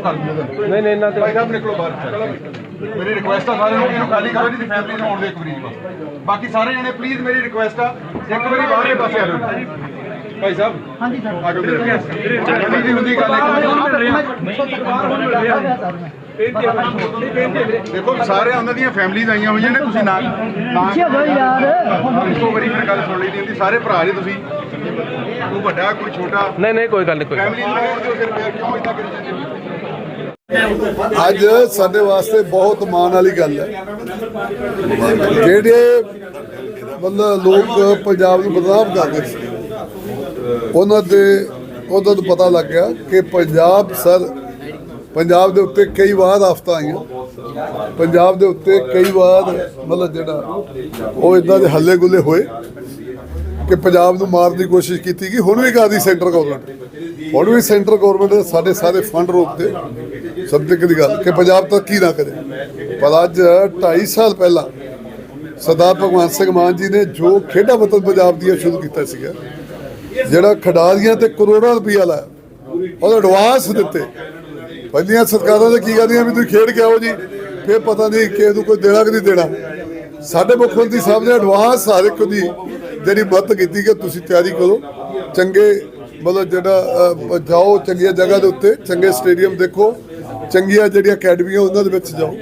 ਕਰ ਨਹੀਂ ਨਹੀਂ ਇਹਨਾਂ ਤੇ ਭਾਈ ਸਾਹਿਬ ਨਿਕਲੋ ਬਾਹਰ ਮੇਰੀ ਰਿਕੁਐਸਟ ਆ ਸਾਰਿਆਂ ਨੂੰ ਇਹਨੂੰ ਖਾਲੀ ਕਰੋ ਜੀ ਫੈਮਿਲੀ ਨੂੰ ਆਉਣ ਦੇ ਇੱਕ ਵਾਰੀ ਬਸ। ਬਾਕੀ ਸਾਰੇ ਜਣੇ ਪਲੀਜ਼ ਮੇਰੀ ਰਿਕੁਐਸਟ ਆ ਇੱਕ ਵਾਰੀ ਬਾਹਰਲੇ ਪਾਸੇ ਆ ਜਾਓ ਭਾਈ ਸਾਹਿਬ ਹਾਂਜੀ ਸਰ ਆ ਜਾਓ ਮੇਰੇ ਦੀ ਹੁੰਦੀ ਗੱਲ ਇੱਕ ਦੇਖੋ ਸਾਰੇ ਉਹਨਾਂ ਦੀਆਂ ਫੈਮਿਲੀਆਂ ਆਈਆਂ ਹੋਈਆਂ ਨੇ ਤੁਸੀਂ ਨਾ ਨਾ ਯਾਰ। ਇੱਕੋ ਵਾਰੀ ਫਿਰ ਗੱਲ ਸੁਣ ਲਈ ਦੀ ਹੁੰਦੀ ਸਾਰੇ ਭਰਾ ਜੀ ਤੁਸੀਂ। ਕੋਈ ਵੱਡਾ ਕੋਈ ਛੋਟਾ। ਨਹੀਂ ਨਹੀਂ ਕੋਈ ਗੱਲ ਨਹੀਂ ਕੋਈ ਫੈਮਿਲੀ ਨੂੰ। ਕਿਉਂ ਇਦਾਂ ਕਰੀ ਜਾਂਦੇ? ਅੱਜ ਸਾਡੇ ਵਾਸਤੇ ਬਹੁਤ ਮਾਣ ਵਾਲੀ ਗੱਲ ਹੈ। ਜਿਹੜੇ ਮਤਲਬ ਲੋਕ ਪੰਜਾਬ ਨੂੰ ਬਦਨਾਮ ਕਰਦੇ ਸੀ, ਉਹਨਾਂ ਦੇ, ਉਹਨਾਂ ਨੂੰ ਪਤਾ ਲੱਗ ਗਿਆ ਕਿ ਪੰਜਾਬ ਸਰ, ਪੰਜਾਬ ਦੇ ਉੱਤੇ ਕਈ ਵਾਰ ਆਫਤਾਂ ਆਈਆਂ। ਪੰਜਾਬ ਦੇ ਉੱਤੇ ਕਈ ਵਾਰ ਮਤਲਬ ਜਿਹੜਾ ਉਹ ਇਦਾਂ ਦੇ ਹੱਲੇ ਗੁੱਲੇ ਹੋਏ। ਕਿ ਪੰਜਾਬ ਨੂੰ ਮਾਰਨ ਦੀ ਕੋਸ਼ਿਸ਼ ਕੀਤੀ ਗਈ, ਹੁਣ ਵੀ ਕਰਦੀ ਸੈਂਟਰ ਗਵਰਨਮੈਂਟ ਹੁਣ ਵੀ ਸੈਂਟਰ ਗਵਰਨਮੈਂਟ ਦੇ ਸਾਡੇ ਸਾਰੇ ਫੰਡ ਰੋਕਦੇ ਸਭ ਤੋਂ ਦੀ ਗੱਲ, ਕਿ ਪੰਜਾਬ ਤਾਂ ਕੀ ਨਾ ਕਰੇ। ਪਰ ਅੱਜ 2.5 ਸਾਲ ਪਹਿਲਾਂ ਸਰਦਾਰ ਭਗਵੰਤ ਸਿੰਘ ਮਾਨ ਜੀ ਨੇ ਜੋ ਖੇਡਾਂ ਵਤਨ ਪੰਜਾਬ ਦੀਆਂ ਸ਼ੁਰੂ ਕੀਤਾ ਸੀਗਾ, ਜਿਹੜਾ ਖਿਡਾਰੀਆਂ ਤੇ ਕਰੋੜਾਂ ਰੁਪਈਆ ਲਾਇਆ, ਉਹਦਾ ਐਡਵਾਂਸ ਦਿੱਤੇ। ਪਹਿਲੀਆਂ ਸਰਕਾਰਾਂ ਦੇ ਕੀ ਕਰਦੀਆਂ ਵੀ ਤੁਸੀਂ ਖੇਡ ਕੇ ਆਓ ਜੀ, ਫਿਰ ਪਤਾ ਨਹੀਂ ਕਿਸੇ ਨੂੰ ਕੋਈ ਦੇਣਾ ਕਿ ਨਹੀਂ ਦੇਣਾ। ਸਾਡੇ ਮੁੱਖ ਮੰਤਰੀ ਸਾਹਿਬ ਨੇ ਐਡਵਾਂਸ ਹਰ ਇੱਕ ਦੀ ਜਿਹੜੀ ਮਦਦ ਕੀਤੀ ਕਿ ਤੁਸੀਂ ਤਿਆਰੀ ਕਰੋ। ਚੰਗੇ ਮਤਲਬ ਜਿਹੜਾ ਜਾਓ ਚੰਗੀਆਂ ਜਗ੍ਹਾ ਦੇ ਉੱਤੇ, ਚੰਗੇ ਸਟੇਡੀਅਮ ਦੇਖੋ, ਚੰਗੀਆਂ ਜਿਹੜੀਆਂ ਅਕੈਡਮੀਆਂ ਉਹਨਾਂ ਦੇ ਵਿੱਚ ਜਾਓ,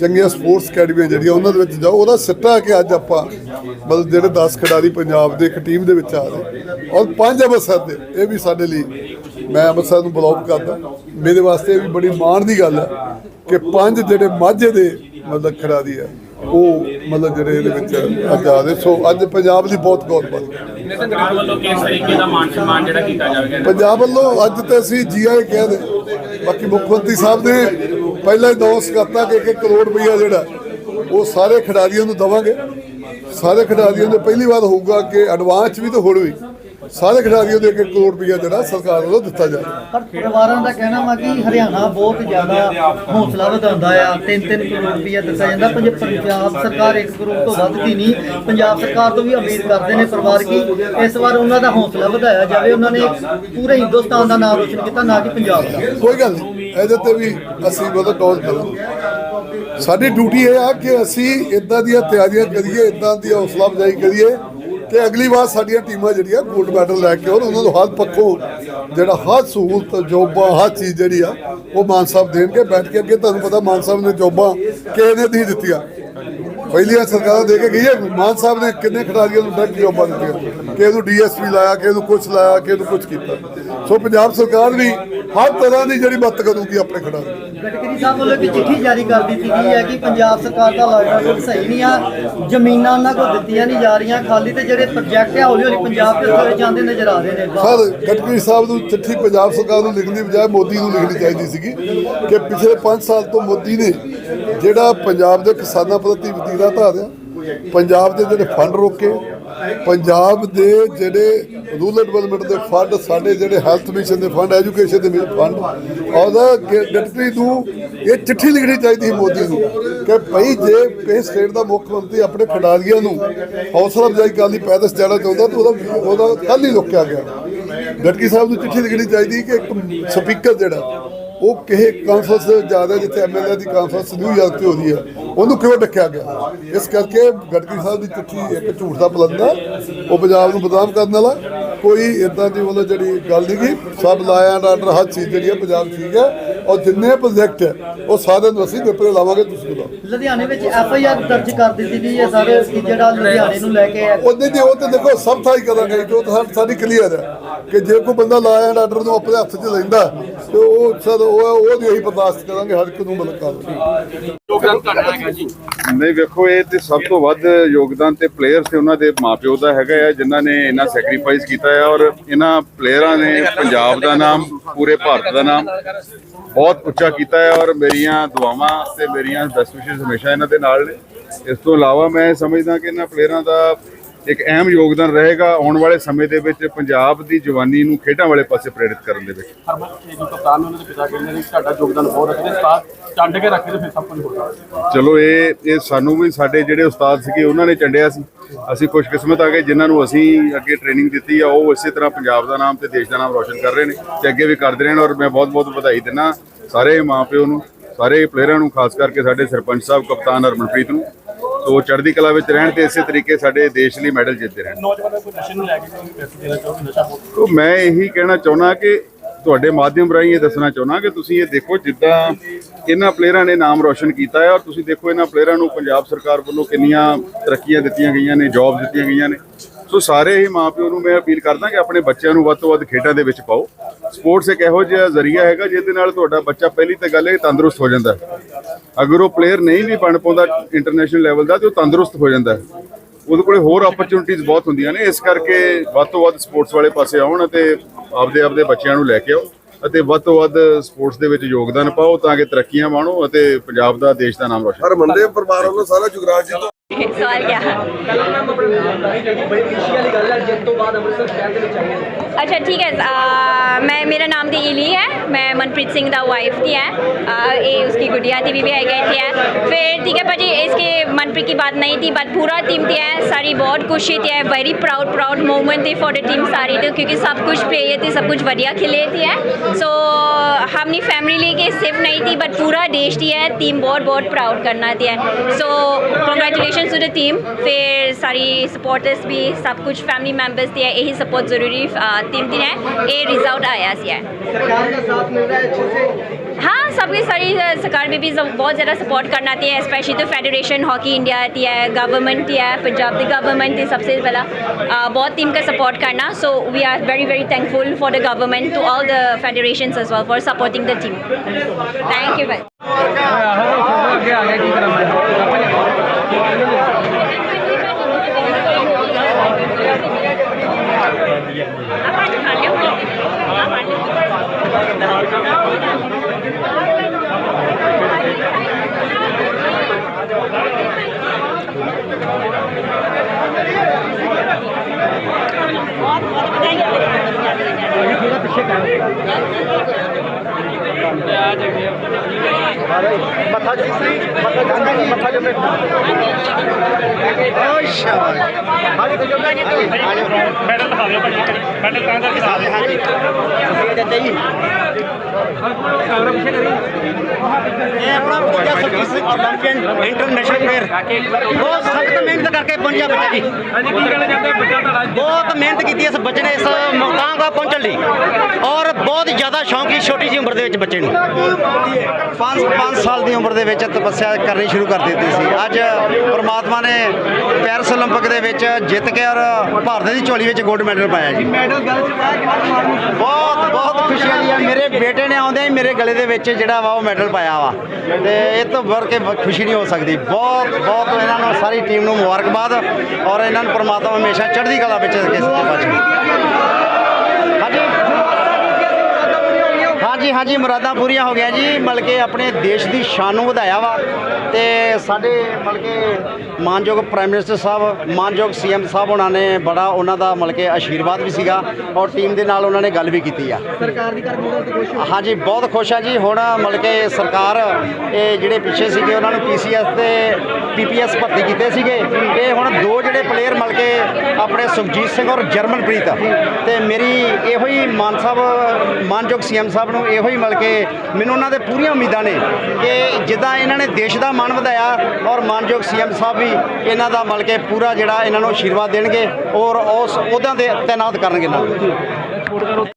ਚੰਗੀਆਂ ਸਪੋਰਟਸ ਅਕੈਡਮੀਆਂ ਜਿਹੜੀਆਂ ਉਹਨਾਂ ਦੇ ਵਿੱਚ ਜਾਓ। ਉਹਦਾ ਸਿੱਟਾ ਕਿ ਅੱਜ ਆਪਾਂ ਮਤਲਬ ਜਿਹੜੇ 10 ਖਿਡਾਰੀ ਪੰਜਾਬ ਦੇ ਇੱਕ ਟੀਮ ਦੇ ਵਿੱਚ ਆ ਰਹੇ ਔਰ ਪੰਜ ਅੰਮ੍ਰਿਤਸਰ ਦੇ, ਇਹ ਵੀ ਸਾਡੇ ਲਈ ਮੈਂ ਅੰਮ੍ਰਿਤਸਰ ਨੂੰ ਬਲੌਕ ਕਰਦਾ। ਮੇਰੇ ਵਾਸਤੇ ਇਹ ਵੀ ਬੜੀ ਮਾਣ ਦੀ ਗੱਲ ਹੈ ਕਿ ਪੰਜ ਜਿਹੜੇ ਮਾਝੇ ਦੇ ਮਤਲਬ ਖਿਡਾਰੀ ਆ ਉਹ ਮਤਲਬ ਜਿਹੜੇ ਇਹਦੇ ਵਿੱਚ ਅੱਜ ਆ ਸੋ ਅੱਜ ਪੰਜਾਬ ਦੀ ਬਹੁਤ ਗੌਰ ਬਾਤ ਨਿਤਨ ਗੜਕਰੀ ਵੱਲੋਂ ਕਿਸ ਤਰੀਕੇ ਦਾ ਮਾਨ ਸਨਮਾਨ ਜਿਹੜਾ ਕੀਤਾ ਜਾਵੇਗਾ। ਪੰਜਾਬ ਵੱਲੋਂ ਅੱਜ ਤੇ ਅਸੀਂ ਜੀਆਈ ਕਹਿ ਦੇ। ਬਾਕੀ ਮੁੱਖ ਮੰਤਰੀ ਸਾਹਿਬ ਨੇ ਪਹਿਲਾਂ ਹੀ ਅਨਾਉਂਸ ਕਰਤਾ ਕਿ 1 ਕਰੋੜ ਰੁਪਈਆ ਜਿਹੜਾ ਉਹ ਸਾਰੇ ਖਿਡਾਰੀਆਂ ਨੂੰ ਦਵਾਂਗੇ। ਸਾਰੇ ਖਿਡਾਰੀਆਂ ਨੂੰ ਪਹਿਲੀ ਵਾਰ ਹੋਊਗਾ ਕਿ ਐਡਵਾਂਸ ਵੀ ਤੇ ਹੁਣ ਵੀ। ਸਾਰੇ ਖਿਡਾਰੀਆਂ ਨੂੰ 1 ਕਰੋੜ ਰੁਪਈਆ ਜਿਹੜਾ ਸਰਕਾਰ ਵੱਲੋਂ ਦਿੱਤਾ ਪਰ ਪਰਿਵਾਰਾਂ ਦਾ ਕਹਿਣਾ ਵਾ ਕਿ ਹਰਿਆਣਾ ਬਹੁਤ ਜ਼ਿਆਦਾ ਹੌਸਲਾ ਵਧਾਉਂਦਾ ਆ। 3-3 ਕਰੋੜ ਰੁਪਇਆ ਦਿੱਤਾ ਜਾਂਦਾ। ਪੰਜ ਪੰਜਾਬ ਸਰਕਾਰ 1 ਕਰੋੜ ਤੋਂ ਵੱਧ ਦੀ ਨਹੀਂ। ਪੰਜਾਬ ਸਰਕਾਰ ਤੋਂ ਵੀ ਉਮੀਦ ਕਰਦੇ ਨੇ ਪਰਿਵਾਰ ਕੀ ਇਸ ਵਾਰ ਉਹਨਾਂ ਦਾ ਹੌਸਲਾ ਵਧਾਇਆ ਜਾਵੇ। ਉਹਨਾਂ ਨੇ ਪੂਰੇ ਹਿੰਦੁਸਤਾਨ ਦਾ ਨਾਮ ਰੋਸ਼ਨ ਕੀਤਾ ਨਾ ਕਿ ਪੰਜਾਬ ਦਾ। ਕੋਈ ਗੱਲ ਨਹੀਂ। ਇਹਦੇ ਤੇ ਵੀ ਅਸੀਂ ਮਦਦ ਡੋਲ ਕਰਾਂਗੇ। ਸਾਡੀ ਡਿਊਟੀ ਇਹ ਆ ਕਿ ਅਸੀਂ ਇਦਾਂ ਦੀਆਂ ਤਿਆਰੀਆਂ ਕਰੀਏ ਇਦਾਂ ਦੀ ਹੌਸਲਾ ਅਫਜ਼ਾਈ ਕਰੀਏ। ਕਿ ਅਗਲੀ ਵਾਰ ਸਾਡੀਆਂ ਟੀਮਾਂ ਜਿਹੜੀਆਂ 골ਡ ਮੈਡਲ ਲੈ ਕੇ ਆਉਣ, ਉਹਨਾਂ ਨੂੰ ਹਰ ਪੱਖੋਂ ਜਿਹੜਾ ਹਰ ਸਹੂਲਤ, ਜੋਬਾਂ, ਹਰ ਚੀਜ਼ ਜਿਹੜੀ ਆ, ਉਹ ਮਾਨ ਸਾਹਿਬ ਦੇਣਗੇ। ਬੈਠ ਕੇ ਅੱਗੇ ਤੁਹਾਨੂੰ ਪਤਾ ਮਾਨ ਸਾਹਿਬ ਨੇ ਜੋਬਾਂ ਕਿਸੇ ਨੇ ਨਹੀਂ ਦਿੱਤੀਆਂ। ਪਹਿਲੀਆਂ ਸਰਕਾਰਾਂ ਦੇ ਕੇ ਗਈ ਹੈ, ਮਾਨ ਸਾਹਿਬ ਨੇ ਕਿੰਨੇ ਖਿਡਾਰੀਆਂ ਨੂੰ ਡਾਇਰੈਕਟ ਜੋਬਾਂ ਦਿੱਤੀਆਂ। ਕਿਸੇ ਨੂੰ ਡੀਐਸਪੀ ਲਾਇਆ, ਕਿਸੇ ਨੂੰ ਕੁਛ ਲਾਇਆ, ਕਿਸੇ ਨੂੰ ਕੁਛ ਕੀਤਾ। ਸੋ ਪੰਜਾਬ ਸਰਕਾਰ ਵੀ ਹਰ ਤਰ੍ਹਾਂ ਦੀ ਜਿਹੜੀ ਮਦਦ ਕਰੂਗੀ ਆਪਣੇ ਖਿਡਾਰੀਆਂ ਗਡਕਰੀ ਸਾਹਿਬ ਵੱਲੋਂ ਇੱਕ ਚਿੱਠੀ ਜਾਰੀ ਕਰ ਦਿੱਤੀ ਗਈ ਹੈ ਕਿ ਪੰਜਾਬ ਸਰਕਾਰ ਦਾ ਲਾਇਸੈਂਸ ਸਹੀ ਨਹੀਂ ਆ, ਜ਼ਮੀਨਾਂ ਉਹਨਾਂ ਕੋਲ ਦਿੱਤੀਆਂ ਨਹੀਂ ਜਾ ਰਹੀਆਂ, ਖਾਲੀ ਤੇ ਜਿਹੜੇ ਪ੍ਰੋਜੈਕਟ ਆ ਹੌਲੀ ਹੌਲੀ ਪੰਜਾਬ ਦੇ ਉੱਤੇ ਜਾਂਦੇ ਨਜ਼ਰ ਆ ਰਹੇ ਨੇ। ਸਰ ਗਡਕਰੀ ਸਾਹਿਬ ਨੂੰ ਚਿੱਠੀ ਪੰਜਾਬ ਸਰਕਾਰ ਨੂੰ ਲਿਖਣ ਦੀ ਬਜਾਏ ਮੋਦੀ ਨੂੰ ਲਿਖਣੀ ਚਾਹੀਦੀ ਸੀਗੀ ਕਿ ਪਿਛਲੇ 5 ਸਾਲ ਤੋਂ ਮੋਦੀ ਨੇ ਜਿਹੜਾ ਪੰਜਾਬ ਦੇ ਕਿਸਾਨਾਂ ਪ੍ਰਤੀ ਵਤੀਰਾ ਧਾਰਿਆ, ਪੰਜਾਬ ਦੇ ਜਿਹੜੇ ਫੰਡ ਰੋਕੇ ਪੰਜਾਬ ਦੇ ਜਿਹੜੇ ਰੂਰਲ ਡਿਵੈਲਪਮੈਂਟ ਦੇ ਫੰਡ, ਸਾਡੇ ਜਿਹੜੇ ਹੈਲਥ ਮਿਸ਼ਨ ਦੇ ਫੰਡ, ਐਜੂਕੇਸ਼ਨ ਦੇ ਫੰਡ, ਉਹਦਾ ਗ- ਨੂੰ ਇਹ ਚਿੱਠੀ ਲਿਖਣੀ ਚਾਹੀਦੀ ਸੀ ਮੋਦੀ ਨੂੰ ਕਿ ਭਈ ਜੇ ਕਿਸੇ ਸਟੇਟ ਦਾ ਮੁੱਖ ਮੰਤਰੀ ਆਪਣੇ ਖਿਡਾਰੀਆਂ ਨੂੰ ਹੌਸਲਾ ਅਫਜ਼ਾਈ ਕਰਨ ਲਈ ਪੈਦਲ ਜਾਣਾ ਚਾਹੁੰਦਾ, ਤਾਂ ਉਹਦਾ ਉਹਦਾ ਕੱਲ ਹੀ ਰੋਕਿਆ ਗਿਆ। ਗਡਕਰੀ ਸਾਹਿਬ ਨੂੰ ਚਿੱਠੀ ਲਿਖਣੀ ਚਾਹੀਦੀ ਕਿ ਇੱਕ ਸਪੀਕਰ ਜਿਹੜਾ ਉਹ ਕਿਸੇ ਕਾਨਫਰੰਸ ਦੇ ਜ਼ਿਆਦਾ ਜਿੱਥੇ ਐਮਐਲਏ ਦੀ ਕਾਨਫਰੰਸ ਨਿਊਯਾਰਕ ਤੇ ਹੋ ਰਹੀ ਹੈ, ਉਹਨੂੰ ਕਿਉਂ ਡੱਕਿਆ ਗਿਆ? ਇਸ ਕਰਕੇ ਗਡਕਰੀ ਸਾਹਿਬ ਦੀ ਚਿੱਠੀ ਇੱਕ ਝੂਠ ਦਾ ਪਲੰਦਾ ਉਹ ਪੰਜਾਬ ਨੂੰ ਬਦਨਾਮ ਕਰਨ ਵਾਲਾ ਕੋਈ ਇਦਾਂ ਦੀ ਮਤਲਬ ਜਿਹੜੀ ਗੱਲ ਨਹੀਂ ਗਈ ਸਭ ਲਾਇਆ ਐਂਡ ਆਰਡਰ ਹਰ ਚੀਜ਼ ਜਿਹੜੀ ਹੈ ਪੰਜਾਬ ਠੀਕ ਹੈ। ਔਰ ਜਿੰਨੇ ਪ੍ਰੋਜੈਕਟ ਹੈ ਉਹ ਸਾਰੇ ਨੂੰ ਅਸੀਂ ਪੇਪਰ ਲਾਵਾਂਗੇ ਤੁਸੀਂ ਬਤਾਓ ਲੁਧਿਆਣੇ ਵਿੱਚ ਐਫ ਆਈ ਆਰ ਦਰਜ ਕਰ ਦਿੱਤੀ ਗਈ ਹੈ ਸਰ ਕਿ ਜਿਹੜਾ ਲੁਧਿਆਣੇ ਨੂੰ ਲੈ ਕੇ ਉਹਦੇ ਦੀ ਉਹ ਤੇ ਦੇਖੋ ਸਭ ਥਾਈ ਕਰਾਂਗੇ ਜੋ ਤਾਂ ਸਾਡੀ ਕਲੀਅਰ ਹੈ ਕਿ ਜੇ ਕੋਈ ਬੰਦਾ ਲਾਇਆ ਆਰਡਰ ਨੂੰ ਆਪਣੇ ਹੱਥ 'ਚ ਲੈਂਦਾ ਤੇ ਉਹ ਸਰ ਉਹ ਉਹਦੀ ਇਹੀ ਬਰਦਾਸ਼ਤ ਕਰਾਂਗੇ ਹਰ ਇੱਕ ਨੂੰ ਮਦਦ ਕਰਾਂਗੇ। ਨਹੀਂ ਵੇਖੋ ਇਹ ਤੇ ਸਭ ਤੋਂ ਵੱਧ ਯੋਗਦਾਨ ਤੇ ਪਲੇਅਰਸ ਤੇ ਉਹਨਾਂ ਦੇ ਮਾਪਿਓ ਦਾ ਹੈਗਾ ਹੈ ਜਿਨ੍ਹਾਂ ਨੇ ਇੰਨਾ ਸੈਕਰੀਫਾਈਸ ਕੀਤਾ ਹੈ ਔਰ ਇਹਨਾਂ ਪਲੇਅਰਾਂ ਨੇ ਪੰਜਾਬ ਦਾ ਨਾਮ ਪੂਰੇ ਭਾਰਤ ਦਾ ਨਾਮ ਬਹੁਤ ਉੱਚਾ ਕੀਤਾ ਹੈ ਔਰ ਮੇਰੀਆਂ ਦੁਆਵਾਂ ਤੇ ਮੇਰੀਆਂ ਬੈਸਟ ਵਿਸ਼ੇਸ ਹਮੇਸ਼ਾ ਇਹਨਾਂ ਦੇ ਨਾਲ ਨੇ। ਇਸ ਤੋਂ ਇਲਾਵਾ ਮੈਂ ਸਮਝਦਾ ਕਿ ਇਹਨਾਂ ਪਲੇਅਰਾਂ ਦਾ ਇੱਕ ਅਹਿਮ ਯੋਗਦਾਨ ਰਹੇਗਾ ਆਉਣ ਵਾਲੇ ਸਮੇਂ ਦੇ ਵਿੱਚ ਪੰਜਾਬ ਦੀ ਜਵਾਨੀ ਨੂੰ ਖੇਡਾਂ ਵਾਲੇ ਪਾਸੇ ਪ੍ਰੇਰਿਤ ਕਰਨ ਦੇ ਵਿੱਚ। ਕੁਝ ਚਲੋ ਇਹ ਇਹ ਸਾਨੂੰ ਵੀ ਸਾਡੇ ਜਿਹੜੇ ਉਸਤਾਦ ਸੀਗੇ ਉਹਨਾਂ ਨੇ ਚੰਡਿਆ ਸੀ। ਅਸੀਂ ਖੁਸ਼ਕਿਸਮਤ ਆ ਗਏ ਜਿਨ੍ਹਾਂ ਨੂੰ ਅਸੀਂ ਅੱਗੇ ਟ੍ਰੇਨਿੰਗ ਦਿੱਤੀ ਆ ਉਹ ਇਸੇ ਤਰ੍ਹਾਂ ਪੰਜਾਬ ਦਾ ਨਾਮ ਤੇ ਦੇਸ਼ ਦਾ ਨਾਮ ਰੋਸ਼ਨ ਕਰ ਰਹੇ ਨੇ ਤੇ ਅੱਗੇ ਵੀ ਕਰਦੇ ਰਹਿਣ ਔਰ ਮੈਂ ਬਹੁਤ-ਬਹੁਤ ਵਧਾਈ ਦਿੰਦਾ ਸਾਰੇ ਮਾਪਿਓ ਨੂੰ ਸਾਰੇ ਪਲੇਅਰਾਂ ਨੂੰ ਖਾਸ ਕਰਕੇ ਸਾਡੇ ਸਰਪੰਚ ਸਾਹਿਬ ਕਪਤਾਨ ਹਰਮਨਪ੍ਰੀਤ ਨੂੰ। ਸੋ ਚੜ੍ਹਦੀ ਕਲਾ ਵਿੱਚ ਰਹਿਣ ਤੇ ਇਸੇ ਤਰੀਕੇ ਸਾਡੇ ਦੇਸ਼ ਲਈ ਮੈਡਲ ਜਿੱਤਦੇ ਰਹਿਣ। ਨੌਜਵਾਨਾਂ ਨੂੰ ਕੋਈ ਨਸ਼ੇ ਨੂੰ ਲੈ ਕੇ ਕੋਈ ਪੈਸੇ ਦੇਣਾ ਚਾਹੋਗੇ ਨਸ਼ਾ ਬਹੁਤ ਤੋ ਮੈਂ ਇਹੀ ਕਹਿਣਾ ਚਾਹੁੰਦਾ ਕਿ ਤੁਹਾਡੇ ਮਾਧਿਅਮ ਰਾਹੀਂ ਇਹ ਦੱਸਣਾ ਚਾਹੁੰਦਾ ਕਿ ਤੁਸੀਂ ਇਹ ਦੇਖੋ ਜਿੱਦਾਂ ਇਹਨਾਂ ਪਲੇਅਰਾਂ ਨੇ ਨਾਮ ਰੋਸ਼ਨ ਕੀਤਾ ਹੈ ਔਰ ਤੁਸੀਂ ਦੇਖੋ ਇਹਨਾਂ ਪਲੇਅਰਾਂ ਨੂੰ ਪੰਜਾਬ ਸਰਕਾਰ ਵੱਲੋਂ ਕਿੰਨੀਆਂ ਤਰੱਕੀਆਂ ਦਿੱਤੀਆਂ ਗਈਆਂ ਨੇ ਜੌਬ ਦਿੱਤੀਆਂ ਗਈਆਂ ਨੇ। ਸੋ ਸਾਰੇ ਹੀ ਮਾਪਿਓ ਨੂੰ ਮੈਂ ਅਪੀਲ ਕਰਦਾ ਕਿ ਆਪਣੇ ਬੱਚਿਆਂ ਨੂੰ ਵੱਧ ਤੋਂ ਵੱਧ ਖੇਡਾਂ ਦੇ ਵਿੱਚ ਪਾਓ। ਸਪੋਰਟਸ ਇੱਕ ਇਹੋ ਜਿਹਾ ਜ਼ਰੀਆ ਹੈਗਾ ਜਿਹਦੇ ਨਾਲ ਤੁਹਾਡਾ ਬੱਚਾ ਪਹਿਲੀ ਤਾਂ ਗੱਲ ਇਹ ਤੰਦਰੁਸਤ ਹੋ ਜਾਂਦਾ ਅਗਰ ਉਹ ਪਲੇਅਰ ਨਹੀਂ ਵੀ ਬਣ ਪਾਉਂਦਾ ਇੰਟਰਨੈਸ਼ਨਲ ਲੈਵਲ ਦਾ ਤੇ ਉਹ ਤੰਦਰੁਸਤ ਹੋ ਜਾਂਦਾ ਉਹਦੇ ਕੋਲੇ ਹੋਰ ਓਪਰਚੁਨਿਟੀਜ਼ ਬਹੁਤ ਹੁੰਦੀਆਂ ਨੇ। ਇਸ ਕਰਕੇ ਵੱਧ ਤੋਂ ਵੱਧ ਸਪੋਰਟਸ ਵਾਲੇ ਪਾਸੇ ਆਉਣ ਅਤੇ ਆਪਦੇ ਆਪਦੇ ਬੱਚਿਆਂ ਨੂੰ ਲੈ ਕੇ ਆਓ ਅਤੇ ਵੱਧ ਤੋਂ ਵੱਧ ਸਪੋਰਟਸ ਦੇ ਵਿੱਚ ਯੋਗਦਾਨ ਪਾਓ ਤਾਂ ਕਿ ਤਰੱਕੀਆਂ ਮਾਣੋ ਅਤੇ ਪੰਜਾਬ ਦਾ, ਦੇਸ਼ ਦਾ ਨਾਮ ਰੋਸ਼ਨ ਹਰ ਪਰਿਵਾਰ ਵੱਲੋਂ ਸਾਰਾ ਜੁਗਰਾਜ ਜੀ सवाल क्या? अच्छा ठीक है मैं मेरा नाम तो इली है मैं मनप्रीत सिंह का वाइफ थी है। ये उसकी गुड़िया थी भी, भी है गई थी है फिर ठीक है भाजी इसके मनप्रीत की बात नहीं थी बट पूरा टीम थी है ਲਈ ਬਹੁਤ ਖੁਸ਼ੀ ਤੇ I very proud proud moment ਤੇ ਫॉर द ਟੀਮ ਸਾਰੀ ਤੇ ਕਿਉਂਕਿ ਸਭ ਕੁਝ ਪਏ ਤੇ ਸਭ ਕੁਝ ਵਧੀਆ ਖਿਲੇ ਤੇ ਹੈ। ਸੋ ਹਮਨੀ ਫੈਮਿਲੀ ਲਈ ਕੇ ਸਿਰਫ ਨਹੀਂ ਥੀ ਬਟ ਪੂਰਾ ਦੇਸ਼ ਦੀ ਹੈ ਟੀਮ ਬਹੁਤ ਬਹੁਤ ਪ੍ਰਾਊਡ ਕਰਨਾ ਤੇ ਹੈ। So congratulation to the team ਫਿਰ ਸਾਰੀ ਸਪੋਰਟਰਸ ਵੀ ਸਭ ਕੁਝ ਫੈਮਿਲੀ ਮੈਂਬਰਸ ਤੇ ਹੈ ਇਹੀ ਸਪੋਰਟ ਜ਼ਰੂਰੀ ਟੀਮ ਦੀ ਹੈ। ਇਹ ਰਿਜ਼ਲਟ ਆਇਆ ਸੀ ਹੈ ਸਰਕਾਰ ਦਾ ਸਾਥ ਮਿਲ ਰਿਹਾ ਹੈ ਅੱਛੇ ਸੇ? ਹਾਂ सबकी सारी सरकार में भी बहुत ज़्यादा सपोर्ट करना थी स्पेशली तो फेडरेशन हॉकी इंडिया थी है गवर्नमेंट थी है पंजाब की गवर्नमेंट थी सबसे पहला बहुत टीम का सपोर्ट करना so we are very very thankful for the government to all the federation as well for supporting the team thank you भाई ¡Claro que. ਇਹ ਆਪਣਾ ਬੱਚਾ ਸਰਵਿਸ 올림픽 ਇੰਟਰਨੈਸ਼ਨਲ ਪਲੇਅਰ ਬਹੁਤ ਸਖਤ ਮਿਹਨਤ ਕਰਕੇ ਪਹੁੰਚਿਆ ਬੱਚਾ ਜੀ ਹਾਂਜੀ ਕੀ ਕਹਿਣਾ ਚਾਹੁੰਦੇ ਬੱਚਾ ਤੁਹਾਡਾ ਬਹੁਤ ਮਿਹਨਤ ਕੀਤੀ ਇਸ ਬੱਚੇ ਨੇ ਇਸ ਮੁਕਾਮ ਤੱਕ ਪਹੁੰਚਣ ਲਈ ਔਰ ਬਹੁਤ ਜ਼ਿਆਦਾ ਸ਼ੌਂਕੀ ਛੋਟੀ ਜਿਹੀ ਉਮਰ ਦੇ ਵਿੱਚ ਬੱਚੇ ਪੰਜ 5 ਸਾਲ ਦੀ ਉਮਰ ਦੇ ਵਿੱਚ ਤਪੱਸਿਆ ਕਰਨੀ ਸ਼ੁਰੂ ਕਰ ਦਿੱਤੀ ਸੀ। ਅੱਜ ਪਰਮਾਤਮਾ ਨੇ ਪੈਰਸ ਓਲੰਪਿਕ ਦੇ ਵਿੱਚ ਜਿੱਤ ਕੇ ਔਰ ਭਾਰਤ ਦੀ ਝੋਲੀ ਵਿੱਚ ਗੋਲਡ ਮੈਡਲ ਪਾਇਆ ਜੀ। ਮੈਡਲ ਬਹੁਤ ਬਹੁਤ ਖੁਸ਼ੀ ਹੋਈ ਹੈ ਮੇਰੇ ਬੇਟੇ ਨੇ ਆਉਂਦੇ ਹੀ ਮੇਰੇ ਗਲੇ ਦੇ ਵਿੱਚ ਜਿਹੜਾ ਵਾ ਉਹ ਮੈਡਲ ਪਾਇਆ ਵਾ। ਤੇ ਇਹ ਤੋਂ ਵਰ ਕੇ ਖੁਸ਼ੀ ਨਹੀਂ ਹੋ ਸਕਦੀ। ਬਹੁਤ ਬਹੁਤ ਇਹਨਾਂ ਨੂੰ ਸਾਰੀ ਟੀਮ ਨੂੰ ਮੁਬਾਰਕਬਾਦ ਔਰ ਇਹਨਾਂ ਨੂੰ ਪਰਮਾਤਮਾ ਹਮੇਸ਼ਾ ਚੜ੍ਹਦੀ ਕਲਾ ਵਿੱਚ ਰੱਖੇ ਸੱਚੇ ਪਾਤਸ਼ਾਹ ਹਾਂਜੀ ਹਾਂਜੀ ਮੁਰਾਦਾਂ ਪੂਰੀਆਂ ਹੋ ਗਿਆ ਜੀ। ਮਤਲਬ ਕਿ ਆਪਣੇ ਦੇਸ਼ ਦੀ ਸ਼ਾਨ ਨੂੰ ਵਧਾਇਆ ਵਾ। ਤੇ ਸਾਡੇ ਮਤਲਬ ਕਿ ਮਾਨਯੋਗ ਪ੍ਰਾਈਮ ਮਿਨਿਸਟਰ ਸਾਹਿਬ ਮਾਨਯੋਗ ਸੀਐਮ ਸਾਹਿਬ ਉਹਨਾਂ ਨੇ ਬੜਾ ਉਹਨਾਂ ਦਾ ਮਤਲਬ ਕਿ ਆਸ਼ੀਰਵਾਦ ਵੀ ਸੀਗਾ ਔਰ ਟੀਮ ਦੇ ਨਾਲ ਉਹਨਾਂ ਨੇ ਗੱਲ ਵੀ ਕੀਤੀ ਆ। ਸਰਕਾਰ ਦੀ ਦਾ ਤਾਂ ਖੁਸ਼ ਹਾਂਜੀ ਬਹੁਤ ਖੁਸ਼ ਆ ਜੀ। ਹੁਣ ਮਤਲਬ ਕਿ ਸਰਕਾਰ ਇਹ ਜਿਹੜੇ ਪਿੱਛੇ ਸੀਗੇ ਉਹਨਾਂ ਨੂੰ ਪੀਸੀਐਸ ਤੇ ਪੀਪੀਐਸ ਭਰਤੀ ਕੀਤੇ ਸੀਗੇ। ਇਹ ਹੁਣ ਦੋ ਜਿਹੜੇ ਪਲੇਅਰ ਮਤਲਬ ਕਿ ਆਪਣੇ ਸੁਖਜੀਤ ਸਿੰਘ ਔਰ ਜਰਮਨਪ੍ਰੀਤ। ਤੇ ਮੇਰੀ ਇਹੋ ਹੀ ਮਾਨ ਸਾਹਿਬ, ਮਾਨਯੋਗ ਸੀਐਮ ਸਾਹਿਬ ਨੂੰ ਇਹੋ ਹੀ ਮਤਲਬ ਕਿ ਮੈਨੂੰ ਉਹਨਾਂ ਦੇ ਪੂਰੀਆਂ ਉਮੀਦਾਂ ਨੇ ਕਿ ਜਿੱਦਾਂ ਇਹਨਾਂ ਨੇ ਦੇਸ਼ ਦਾ ਮਾਣ ਵਧਾਇਆ ਔਰ ਮਾਨਯੋਗ ਸੀਐਮ ਸਾਹਿਬ ਵੀ ਇਹਨਾਂ ਦਾ ਮਤਲਬ ਕਿ ਪੂਰਾ ਜਿਹੜਾ ਇਹਨਾਂ ਨੂੰ ਆਸ਼ੀਰਵਾਦ ਦੇਣਗੇ ਔਰ ਉਸ ਉਹਦਾਂ ਦੇ ਤਾਇਨਾਤ ਕਰਨਗੇ ਨਾਲ।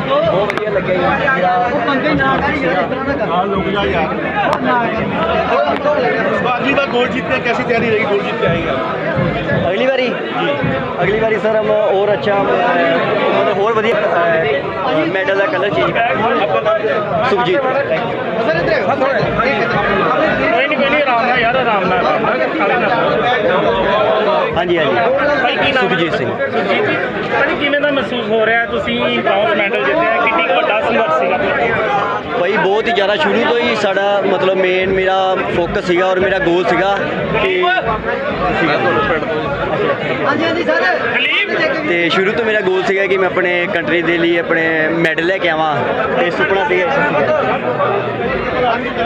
ਬਹੁਤ ਵਧੀਆ ਲੱਗਿਆ ਜੀ ਮੇਰਾ ਉਹ ਪੰਗੇ ਨਾ ਕਰੀ ਯਾਰ ਇਸ ਤਰ੍ਹਾਂ ਨਾ ਕਰ ਹਾਂ ਲੋਕ ਜਾ ਯਾਰ ਨਾ ਕਰ ਬਾਜੀ ਦਾ ਗੋਲ ਜਿੱਤਨੇ ਕੈਸੀ ਤਿਆਰੀ ਰਹੀ ਗੋਲ ਜਿੱਤ ਕੇ ਆਏਗਾ ਅਗਲੀ ਵਾਰੀ ਅਗਲੀ ਵਾਰੀ ਸਰ ਹਮ और अच्छा मतलब ਹੋਰ ਵਧੀਆ ਮੈਡਲ ਦਾ ਕਲਰ ਚੇਂਜ ਸੁਖਜੀਤ ਕੋਈ ਨਹੀਂ ਕੋਈ ਨਹੀਂ ਆਰਾਮ ਨਾਲ ਯਾਰ ਆਰਾਮ ਨਾਲ ਹਾਂਜੀ ਹਾਂਜੀ। ਭਾਈ ਕੀ ਨਾਮ ਸੁਖਜੀਤ ਸਿੰਘ। ਸੁਖਜੀਤ ਜੀ ਭਾਜੀ ਕਿਵੇਂ ਦਾ ਮਹਿਸੂਸ ਹੋ ਰਿਹਾ? ਤੁਸੀਂ ਬ੍ਰਾਊਨਜ਼ ਮੈਡਲ ਜਿੱਤਿਆ ਕਿੰਨੀ ਕੁ ਵੱਡਾ ਸੰਘਰਸ਼ ਸੀਗਾ? ਭਾਈ ਬਹੁਤ ਹੀ ਜ਼ਿਆਦਾ ਸ਼ੁਰੂ ਤੋਂ ਹੀ ਸਾਡਾ ਮਤਲਬ ਮੇਨ ਮੇਰਾ ਫੋਕਸ ਸੀਗਾ ਔਰ ਮੇਰਾ ਗੋਲ ਸੀਗਾ ਕਿ ਹਾਂਜੀ ਹਾਂਜੀ ਸਰ। ਤੇ ਸ਼ੁਰੂ ਤੋਂ ਮੇਰਾ ਗੋਲ ਸੀਗਾ ਕਿ ਮੈਂ ਆਪਣੇ ਕੰਟਰੀ ਦੇ ਲਈ ਆਪਣੇ ਮੈਡਲ ਲੈ ਕੇ ਆਵਾਂ। ਤੇ ਸੁਪਨਾ ਸੀਗਾ।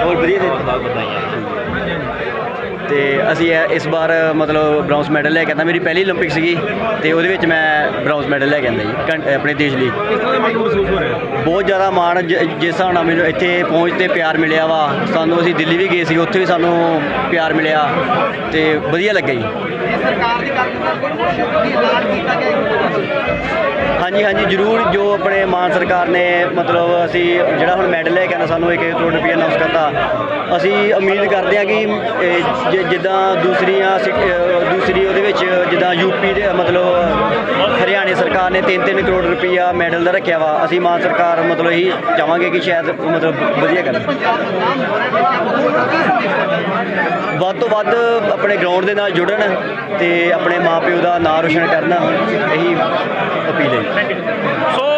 ਹੋਰ ਵਧੀਆ ਦੇ ਤੇ ਅਸੀਂ ਇਹ- ਇਸ ਵਾਰ ਮਤਲਬ ਬ੍ਰਾਊਨਜ਼ ਮੈਡਲ ਲੈ ਕੇ ਆਂਦਾ ਮੇਰੀ ਪਹਿਲੀ 올림픽 ਸੀਗੀ ਤੇ ਉਹਦੇ ਵਿੱਚ ਮੈਂ ਬ੍ਰਾਊਨਜ਼ ਮੈਡਲ ਲੈ ਕੇ ਆਂਦਾ ਜੀ ਕੰ- ਆਪਣੇ ਦੇਸ਼ ਲਈ ਬਹੁਤ ਜ਼ਿਆਦਾ ਮਾਣ ਜ- ਜਿਸ ਹਿਸਾਬ ਨਾਲ ਮੈਨੂੰ ਇੱਥੇ ਪਹੁੰਚ ਤੇ ਪਿਆਰ ਮਿਲਿਆ ਵਾ ਸਾਨੂੰ ਅਸੀਂ ਦਿੱਲੀ ਵੀ ਗਏ ਸੀ ਉੱਥੇ ਵੀ ਸਾਨੂੰ ਪਿਆਰ ਮਿਲਿਆ ਤੇ ਵਧੀਆ ਲੱਗਾ ਜੀ ਸਰਕਾਰ ਦੀ ਗੱਲ ਸਰ ਕੀ ਐਲਾਨ ਕੀਤਾ ਗਿਆ ਹਾਂਜੀ ਹਾਂਜੀ, ਜ਼ਰੂਰ ਜੋ ਆਪਣੇ ਮਾਨ ਸਰਕਾਰ ਨੇ ਮਤਲਬ ਅਸੀਂ ਜਿਹੜਾ ਹੁਣ ਮੈਡਲ ਲੈ ਕੇ ਆਣਾ ਸਾਨੂੰ 1 ਕਰੋੜ ਰੁਪਏ ਅਨਾਉਂਸ ਕਰਤਾ, ਅਸੀਂ ਉਮੀਦ ਕਰਦੇ ਹਾਂ ਕਿ ਇਹ ਜਿੱਦਾਂ ਦੂਸਰੀਆਂ ਸਿ- ਦੂਸਰੀ ਉਹਦੇ ਵਿੱਚ ਜਿੱਦਾਂ ਯੂਪੀ ਦੇ ਮਤਲਬ ਸਰਕਾਰ ਨੇ 3-3 ਕਰੋੜ ਰੁਪਈਆ ਮੈਡਲ ਦਾ ਰੱਖਿਆ ਵਾ। ਅਸੀਂ ਮਾਨ ਸਰਕਾਰ ਮਤਲਬ ਇਹੀ ਚਾਹਾਂਗੇ ਕਿ ਸ਼ਾਇਦ ਮਤਲਬ ਵਧੀਆ ਕਰਨ ਵੱਧ ਤੋਂ ਵੱਧ ਆਪਣੇ ਗਰਾਊਂਡ ਦੇ ਨਾਲ ਜੁੜਨ ਤੇ ਆਪਣੇ ਮਾਪਿਓ ਦਾ ਨਾਂ ਰੋਸ਼ਨ ਕਰਨਾ, ਇਹੀ ਅਪੀਲ ਹੈ। ਸੋ